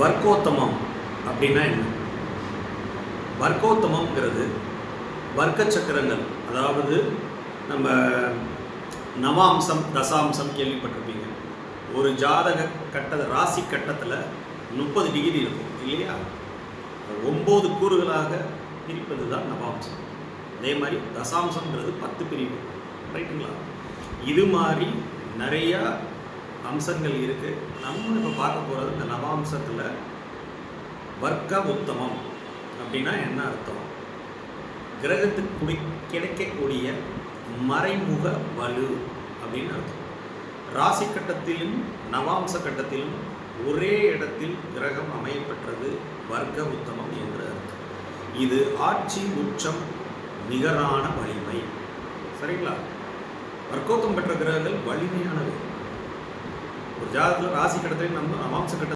வர்க்கோத்தமம் அப்படின்னா என்ன? வர்க்கோத்தமம்ங்கிறது வர்க்க சக்கரங்கள். அதாவது நம்ம நவாம்சம் தசாம்சம் கேள்விப்பட்டிருப்பீங்க. ஒரு ஜாதக கட்ட ராசி கட்டத்தில் முப்பது டிகிரி இருக்கும் இல்லையா? ஒம்பது கூறுகளாக பிரிப்பது தான் நவாம்சம். அதே மாதிரி தசாம்சம்ங்கிறது பத்து பிரிவு. ரைட்டுங்களா இது மாதிரி நிறையா அம்சங்கள் இருக்குது நம்ம இப்போ பார்க்க போகிறது இந்த நவாம்சத்தில் வர்க்க உத்தமம் அப்படின்னா என்ன அர்த்தம்? கிரகத்துக்கு குடி கிடைக்கக்கூடிய மறைமுக வலு அப்படின்னு அர்த்தம். ராசி கட்டத்திலும் நவாம்ச கட்டத்திலும் ஒரே இடத்தில் கிரகம் அமையப்பெற்றது வர்க்க உத்தமம் என்று அர்த்தம். இது ஆட்சி உச்சம் நிகரான வலிமை. சரிங்களா? வர்க்கோத்தம் பெற்ற கிரகங்கள் வலிமையானவை. ஒரு ஜாதகத்தில் ராசி கட்டத்திலையும் நம்ம நவாம்ச கட்ட